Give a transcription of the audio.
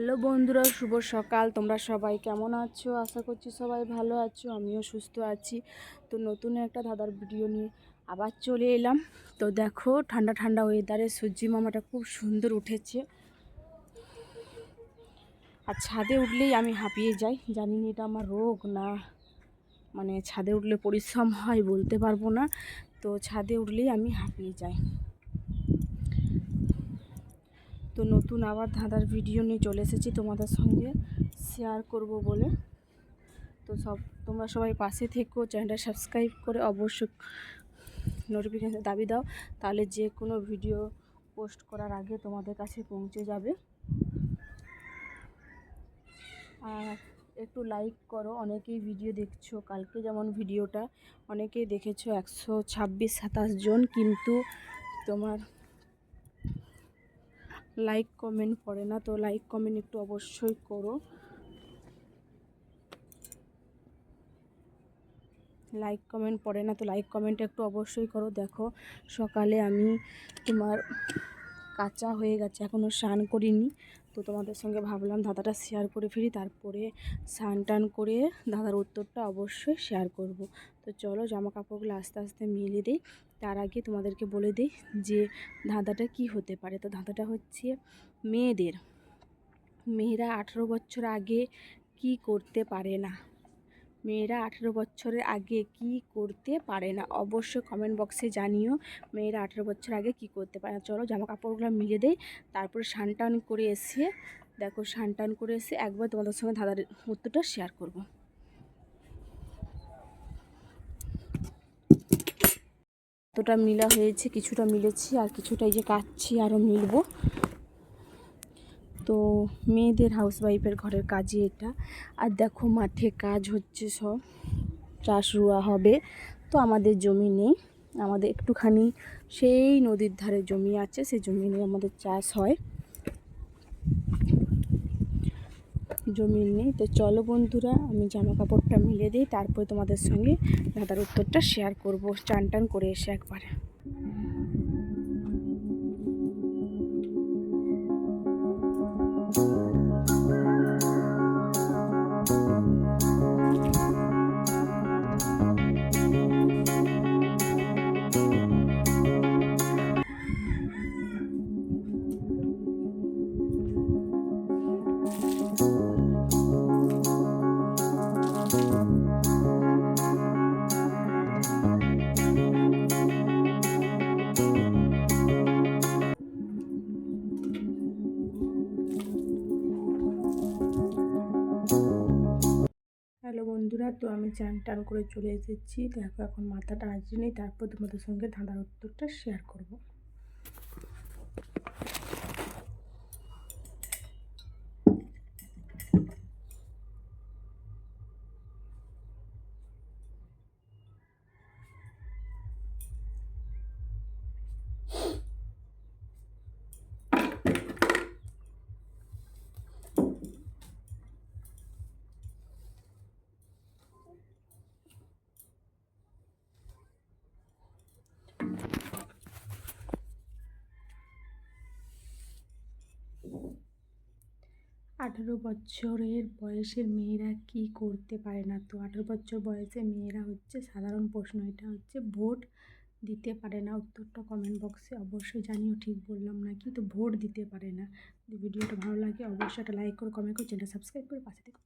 Hello বন্ধুরা, শুভ সকাল। তোমরা সবাই কেমন আছো? আশা করছি সবাই ভালো আছো, আমিও সুস্থ আছি। তো নতুন একটা দাদার ভিডিও নিয়ে আবার চলে এলাম। তো দেখো, ঠান্ডা ঠান্ডা ওয়েদারে সূর্যি মামাটা খুব সুন্দর উঠেছে। আর ছাদে উঠলেই আমি হাঁপিয়ে যাই। জানি না এটা আমার রোগ না মানে ছাদে উঠলে পরিশ্রম হয় বলতে পারব না। তো ছাদে উঠলেই আমি হাঁপিয়ে যাই। তো নতুন আবার ধাঁধার ভিডিও নিয়ে চলে এসেছি তোমাদের সঙ্গে শেয়ার করব বলে। তো সব, তোমরা সবাই পাশে থেকো চ্যানেলটা সাবস্ক্রাইব করে অবশ্যই নোটিফিকেশান দাবি দাও, তাহলে যে কোনো ভিডিও পোস্ট করার আগে তোমাদের কাছে পৌঁছে যাবে। আর একটু লাইক করো, অনেকেই ভিডিও দেখছ, কালকে যেমন ভিডিওটা অনেকেই দেখেছ, একশো ছাব্বিশ জন, কিন্তু তোমার লাইক কমেন্ট করে না, তো লাইক কমেন্ট একটু অবশ্যই করো। লাইক কমেন্ট পড়ে না, তো লাইক কমেন্ট একটু অবশ্যই করো। দেখো, সকালে আমি তোমার কাঁচা হয়ে গেছে এখনও স্নান করিনি। তো তোমাদের সঙ্গে ভাবলাম দাদাটা শেয়ার করে ফিরি, তারপরে স্নান টান করে দাদার উত্তরটা অবশ্যই শেয়ার করব। তো চলো জামা কাপড়গুলো আস্তে আস্তে মিলে দিই। তার আগে তোমাদেরকে বলে দিই যে ধাঁধাটা কি হতে পারে। তো ধাঁধাটা হচ্ছে মেয়েদের। মেয়েরা আঠেরো বছর আগে কি করতে পারে না? মেয়েরা আঠেরো বছরের আগে কি করতে পারে না? অবশ্যই কমেন্ট বক্সে জানিও মেয়েরা আঠেরো বছর আগে কি করতে পারে না। চলো জামা কাপড়গুলো মিলে দেয় তারপরে টান করে এসে, দেখো টান করে এসে একবার তোমাদের সঙ্গে ধাঁধার উত্তরটা শেয়ার করব। কতটা মিলা হয়েছে, কিছুটা মিলেছি আর কিছুটা এই যে কাটছি আরও মিলবো। তো মেয়েদের হাউসওয়াইফের ঘরের কাজই এটা। আর দেখো মাঠে কাজ হচ্ছে সব, চাষ রোয়া হবে, তো আমাদের জমি নেই। আমাদের একটুখানি সেই নদীর ধারে জমি আছে, সেই জমি নিয়ে আমাদের চাষ হয়। জমি নেই, তো চলো বন্ধুরা, আমি জামা কাপড়টা মিলে দিই, তারপরে তোমাদের সঙ্গে দাদার উত্তরটা শেয়ার করব চান টান করে এসে একবারে। বন্ধুরা, তো আমি চান টান করে চলে এসেছি। দেখো, এখন মাথাটা আসি নেই, তারপর তোমাদের সঙ্গে ধাঁধার উত্তরটা শেয়ার করব। আঠেরো বছরের বয়সের মেয়েরা কি করতে পারে না তো? আঠেরো বছর বয়সে মেয়েরা হচ্ছে, সাধারণ প্রশ্ন, এটা হচ্ছে ভোট দিতে পারে না। উত্তরটা কমেন্ট বক্সে অবশ্যই জানিও, ঠিক বললাম নাকি? তো ভোট দিতে পারে না। ভিডিওটা ভালো লাগে, অবশ্যই একটা লাইক করে কমেন্ট করে চ্যানেলটা সাবস্ক্রাইব করে, পাশে থেকে।